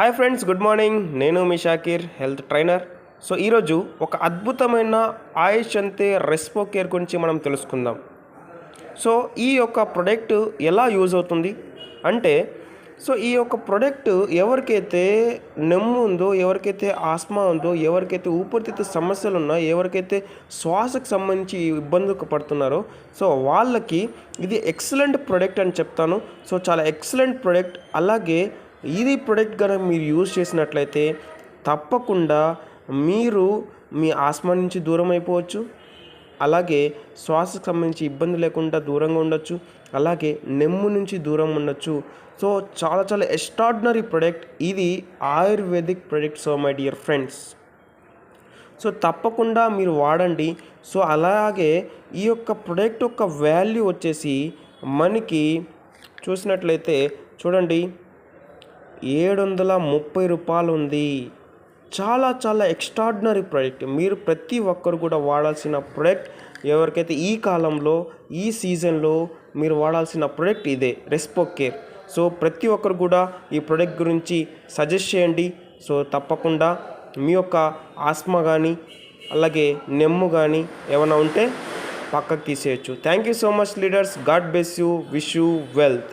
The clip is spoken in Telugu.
హాయ్ ఫ్రెండ్స్ గుడ్ మార్నింగ్ నేను మీ షాకీర్ హెల్త్ ట్రైనర్ సో ఈరోజు ఒక అద్భుతమైన ఆయుష్ అంతే రెస్పో కేర్ గురించి మనం తెలుసుకుందాం. సో ఈ యొక్క ప్రొడక్ట్ ఎలా యూజ్ అవుతుంది? అంటే సో ఈ యొక్క ప్రొడక్ట్ ఎవరికైతే నెమ్ము ఉందో ఎవరికైతే ఆస్మా ఉందో ఎవరికైతే ఊపిరితిత్తు సమస్యలు ఉన్నా ఎవరికైతే శ్వాసకు సంబంధించి ఇబ్బందులు పడుతున్నారో సో వాళ్ళకి ఇది ఎక్సలెంట్ ప్రొడక్ట్ అని చెప్తాను. సో చాలా ఎక్సలెంట్ ప్రొడక్ట్ అలాగే ఇది ప్రొడక్ట్ కనుక మీరు యూజ్ చేసినట్లయితే తప్పకుండా మీరు మీ ఆస్మా నుంచి దూరం అయిపోవచ్చు. అలాగే శ్వాసకు సంబంధించి ఇబ్బంది లేకుండా దూరంగా ఉండొచ్చు. అలాగే నెమ్ము నుంచి దూరం ఉండొచ్చు. సో చాలా చాలా ఎక్స్ట్రాడినరీ ప్రొడక్ట్ ఇది ayurvedic product so my dear friends so తప్పకుండా మీరు వాడండి. సో అలాగే ఈ యొక్క ప్రొడక్ట్ యొక్క వాల్యూ వచ్చేసి మనకి చూసినట్లయితే చూడండి. ఏడు వందల ముప్పై రూపాయలు ఉంది చాలా చాలా ఎక్స్ట్రాడినరీ ప్రోడక్ట్ మీరు ప్రతి ఒక్కరు కూడా వాడాల్సిన ప్రోడక్ట్ ఎవరికైతే ఈ కాలంలో ఈ సీజన్లో మీరు వాడాల్సిన ప్రోడక్ట్ ఇదే రెస్పో కేర్ సో ప్రతి ఒక్కరు కూడా ఈ ప్రోడక్ట్ గురించి సజెస్ట్ చేయండి. సో తప్పకుండా మీ యొక్క ఆస్మా కానీ అలాగే నెమ్ము కానీ ఏమైనా ఉంటే పక్కకు తీసేయచ్చు. Thank you so much leaders God bless you wish you wealth